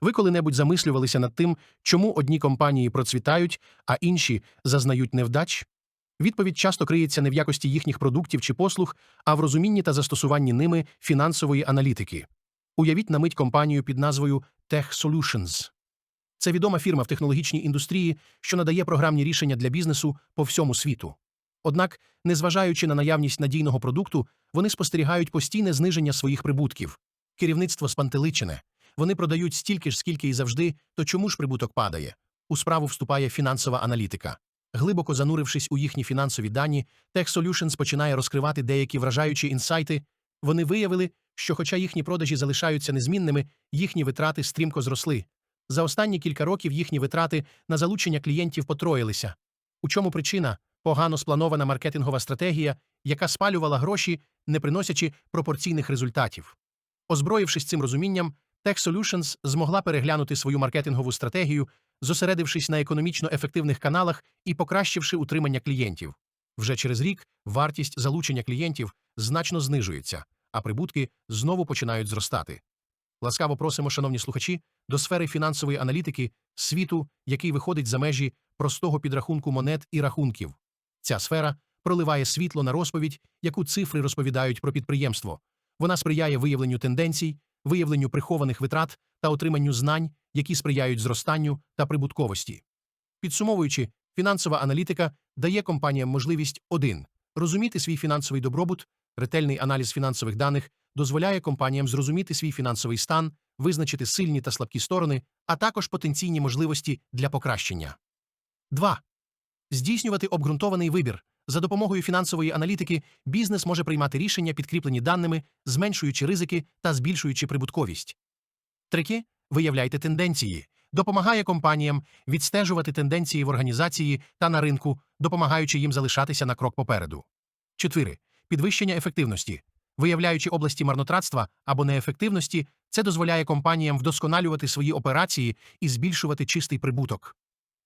Ви коли-небудь замислювалися над тим, чому одні компанії процвітають, а інші зазнають невдач? Відповідь часто криється не в якості їхніх продуктів чи послуг, а в розумінні та застосуванні ними фінансової аналітики. Уявіть на мить компанію під назвою Tech Solutions. Це відома фірма в технологічній індустрії, що надає програмні рішення для бізнесу по всьому світу. Однак, незважаючи на наявність надійного продукту, вони спостерігають постійне зниження своїх прибутків. Керівництво спантеличене. Вони продають стільки ж, скільки і завжди, то чому ж прибуток падає? У справу вступає фінансова аналітика. Глибоко занурившись у їхні фінансові дані, Tech Solutions починає розкривати деякі вражаючі інсайти. Вони виявили, що, хоча їхні продажі залишаються незмінними, їхні витрати стрімко зросли. За останні кілька років їхні витрати на залучення клієнтів потроїлися. У чому причина? Погано спланована маркетингова стратегія, яка спалювала гроші, не приносячи пропорційних результатів. Озброївшись цим розумінням, Tech Solutions змогла переглянути свою маркетингову стратегію, зосередившись на економічно ефективних каналах і покращивши утримання клієнтів. Вже через рік вартість залучення клієнтів значно знижується, а прибутки знову починають зростати. Ласкаво просимо, шановні слухачі, до сфери фінансової аналітики, світу, який виходить за межі простого підрахунку монет і рахунків. Ця сфера проливає світло на розповідь, яку цифри розповідають про підприємство. Вона сприяє виявленню тенденцій, виявленню прихованих витрат та отриманню знань, які сприяють зростанню та прибутковості. Підсумовуючи, фінансова аналітика дає компаніям можливість 1. розуміти свій фінансовий добробут, ретельний аналіз фінансових даних дозволяє компаніям зрозуміти свій фінансовий стан, визначити сильні та слабкі сторони, а також потенційні можливості для покращення. 2. Здійснювати обґрунтований вибір. За допомогою фінансової аналітики бізнес може приймати рішення, підкріплені даними, зменшуючи ризики та збільшуючи прибутковість. Третє. Виявляйте тенденції. Допомагає компаніям відстежувати тенденції в організації та на ринку, допомагаючи їм залишатися на крок попереду. 4. Підвищення ефективності. Виявляючи області марнотратства або неефективності, це дозволяє компаніям вдосконалювати свої операції і збільшувати чистий прибуток.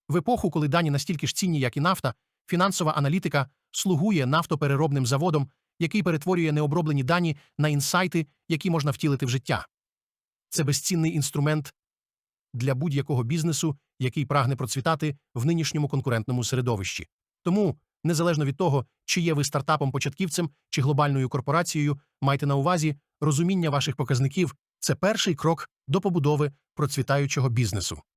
В епоху, коли дані настільки ж цінні, як і нафта, фінансова аналітика слугує нафтопереробним заводом, який перетворює необроблені дані на інсайти, які можна втілити в життя. Це безцінний інструмент для будь-якого бізнесу, який прагне процвітати в нинішньому конкурентному середовищі. Тому, незалежно від того, чи є ви стартапом-початківцем чи глобальною корпорацією, майте на увазі розуміння ваших показників це перший крок до побудови процвітаючого бізнесу.